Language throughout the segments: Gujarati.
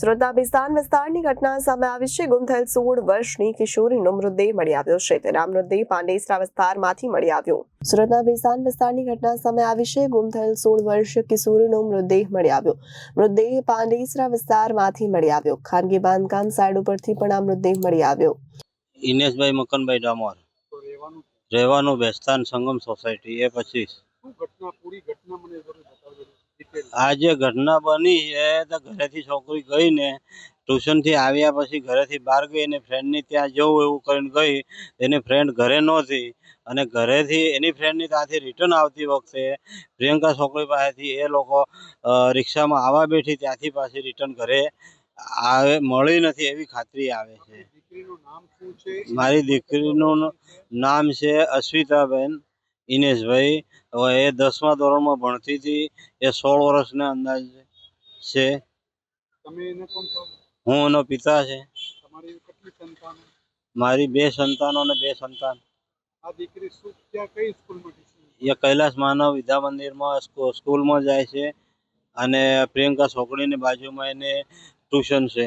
સુરતના બિસ્તાન વિસ્તારની ઘટના સામે આવી છે. ગુમ થયેલ સોળ વર્ષની કિશોરીનો મૃતદેહ મળી આવ્યો છે. તેના મૃતદેહ પાંડેસરા વિસ્તારમાંથી મળી આવ્યો. સુરતના બિસ્તાન વિસ્તારની ઘટના સામે આવી છે. ગુમ થયેલ સોળ વર્ષ કિશોરીનો મૃતદેહ મળી આવ્યો. મૃતદેહ પાંડેસરા વિસ્તારમાંથી મળી આવ્યો. ખાનગી બાંધકામ સાઇડ ઉપરથી પણ આ મૃતદેહ મળી આવ્યો. ઇનેશભાઈ મકનભાઈ ડામોર. રહેવાનું રહેવાનું બેસ્તાન સંગમ સોસાયટી. એ પચીસ ઘટના પૂરી ઘટના મને જરૂર બતાવજો ડિટેલ આ જે ઘટના બની છે તો ઘરેથી છોકરી ગઈ ને ટ્યુશનથી આવ્યા પછી ઘરેથી બહાર ગઈ અને ફ્રેન્ડની ત્યાં જવું એવું કરીને ગઈ. એની ફ્રેન્ડ ઘરે નહોતી અને ઘરેથી એની ફ્રેન્ડની ત્યાંથી રિટર્ન આવતી વખતે પ્રિયંકા છોકરી પાસેથી એ લોકો રિક્ષામાં આવવા બેઠી ત્યાંથી પાછી રિટર્ન ઘરે આવે મળી નથી એવી ખાતરી આવે છે? મારી દીકરીનું નામ છે અશ્વિતાબેન. ઇનેશભાઈ હવે એ દસમા ધોરણમાં ભણતી હતી. એ સોળ વર્ષના અંદાજ છે. હું એનો પિતા છે. મારી બે સંતાનો અને બે સંતાન. એ કૈલાસ માનવ વિદ્યા મંદિરમાં સ્કૂલમાં જાય છે અને પ્રિયંકા છોકરીની બાજુમાં એને ટ્યુશન છે.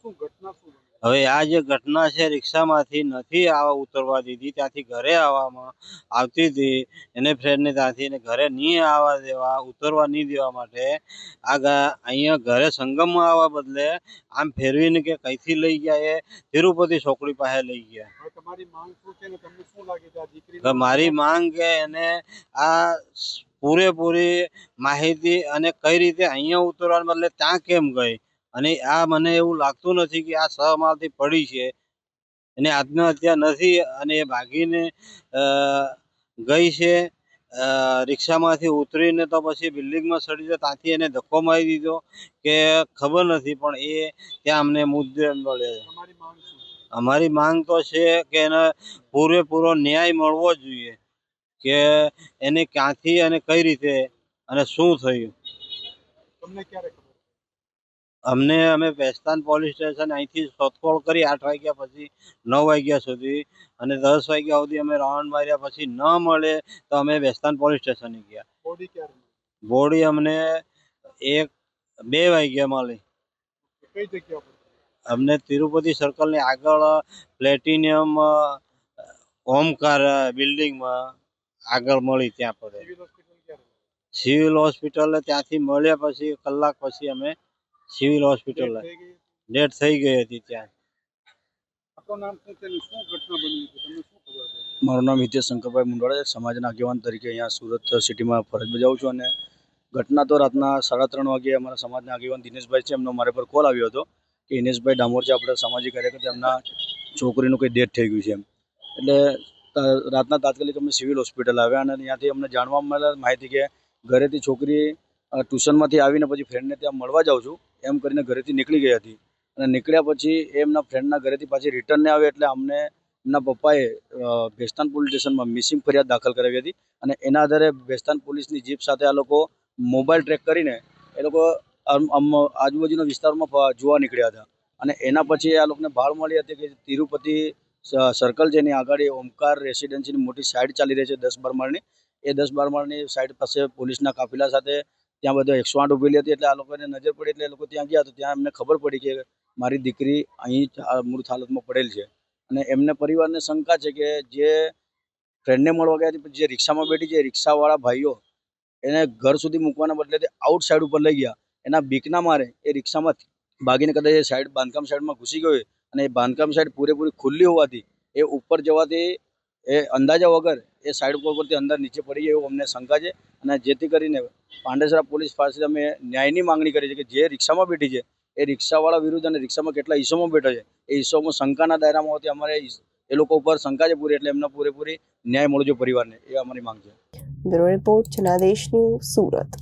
શું ઘટના શું? હવે આ જે ઘટના છે રિક્ષામાંથી નથી આવા ઉતરવા દીધી. ત્યાંથી ઘરે આવવામાં આવતી હતી. એને ફ્રેન્ડને ત્યાંથી એને ઘરે નહીં આવવા દેવા ઉતરવા નહીં દેવા માટે આ અહીંયા ઘરે સંગમમાં આવવા બદલે આમ ફેરવીને કે કઈથી લઈ ગયા એ? તિરુપતિ છોકરી પાસે લઈ ગયા. મારી માંગ કે એને આ પૂરેપૂરી માહિતી અને કઈ રીતે અહીંયા ઉતરવાને બદલે ત્યાં કેમ ગઈ? અને આ મને એવું લાગતું નથી કે આ સહમાલથી પડી છે. એને આત્મહત્યા નથી અને એ ભાગીને ગઈ છે. રિક્ષામાંથી ઉતરીને તો પછી બિલ્ડિંગમાં ચડી તો ત્યાંથી એને ધક્કો મારી દીધો કે ખબર નથી પણ એ ત્યાં અમને મુદ્દે મળે છે. તમારી માંગ શું? અમારી માંગ તો છે કે એને પૂરેપૂરો ન્યાય મળવો જોઈએ કે એને ક્યાંથી અને કઈ રીતે અને શું થયું. તમને ક્યારે ખબર? અમને અમે વેસ્તાન પોલીસ સ્ટેશન અહીંથી શોધખોળ કરી આઠ વાગ્યા પછી નવ વાગ્યા સુધી અને દસ વાગ્યા સુધી અમે રાઉન્ડ માર્યા પછી ન મળે તો અમે વેસ્તાન પોલીસ સ્ટેશને ગયા. બોડી અમને એક બે વાગ્યા મળી. કઈ જગ્યા અમને તિરુપતિ સર્કલની આગળ પ્લેટિનિયમ ઓમકાર બિલ્ડિંગમાં આગળ મળી ત્યાં પર સિવિલ હોસ્પિટલે ત્યાંથી મળ્યા પછી કલાક પછી અમે સિવિલ હોસ્પિટલ લેટ થઈ ગઈ. હતી ત્યાં. મારું નામ હિતેશ શંકરભાઈ મુંડવાડા છે. સમાજના આગેવાન તરીકે અહીંયા સુરત સિટીમાં ફરજ બજાવું છું અને ઘટના તો રાતના સાડા ત્રણ વાગે અમારા સમાજના આગેવાન દિનેશભાઈ છે. એમનો મારા પર કોલ આવ્યો હતો કે દિનેશભાઈ ડામોર છે આપણે સામાજિક કાર્યકર્તા એમના છોકરીનું કંઈ ડેથ થઈ ગયું છે એમ. એટલે રાતના તાત્કાલિક અમે સિવિલ હોસ્પિટલ આવ્યા અને ત્યાંથી અમને જાણવા મળેલ માહિતી કે ઘરેથી છોકરી ટ્યુશનમાંથી આવીને પછી ફ્રેન્ડને ત્યાં મળવા જાઉં છું. એમ કરીને ઘરેથી નીકળી ગઈ હતી. અને નીકળ્યા પછી એમના ફ્રેન્ડના ઘરેથી પાછી રિટર્ન ને આવે એટલે અમને એમના પપ્પાએ ભેસ્તાન પોલીસ સ્ટેશનમાં મિસિંગ ફરિયાદ દાખલ કરાવી હતી. અને એના આધારે ભેસ્તાન પોલીસની જીપ સાથે આ લોકો મોબાઈલ ટ્રેક કરીને એ લોકો આજુબાજુના વિસ્તારમાં જોવા નીકળ્યા હતા. અને એના પછી આ લોકોને ભાળ મળી હતી કે તિરુપતિ સર્કલ છે એની આગળ ઓમકાર રેસિડેન્સીની મોટી સાઇડ ચાલી રહી છે દસ બાર માળની. એ દસ બાર માળની સાઇડ પાસે પોલીસના કાફિલા સાથે ત્યાં બધા એકસો આઠ ઊભેલી હતી એટલે આ લોકોને નજર પડી એટલે એ લોકો ત્યાં ગયા તો ત્યાં એમને ખબર પડી કે મારી દીકરી અહીં મૃત હાલતમાં પડેલ છે. અને એમને પરિવારને શંકા છે કે જે ફ્રેન્ડને મળવા ગયા હતી જે રિક્ષામાં બેઠી છે રિક્ષાવાળા ભાઈઓ એને ઘર સુધી મૂકવાના બદલે તે આઉટ સાઈડ ઉપર લઈ ગયા. એના બીકના મારે એ રિક્ષામાં ભાગીને કદાચ એ સાઈડ બાંધકામ સાઈડમાં ઘૂસી ગયો અને એ બાંધકામ સાઈડ પૂરેપૂરી ખુલ્લી હોવાથી એ ઉપર જવાથી એ અંદાજા વગર એ સાઈડ પરથી અંદર નીચે પડી એવું અમને શંકા છે. અને જેથી કરીને પાંડેસરા પોલીસ પાસે અમે ન્યાયની માંગણી કરી છે કે જે રિક્ષામાં બેઠી છે, એ રિક્ષાવાળા વિરુદ્ધ અને રિક્ષામાં કેટલા ઈસમો બેઠો છે, એ ઈસમો શંકાના દાયરામાં હોતી. અમારે એ લોકો ઉપર શંકા છે પૂરી, એટલે એમને પૂરેપૂરી ન્યાય મળજો પરિવારને, એ અમારી માંગ છે. સુરત.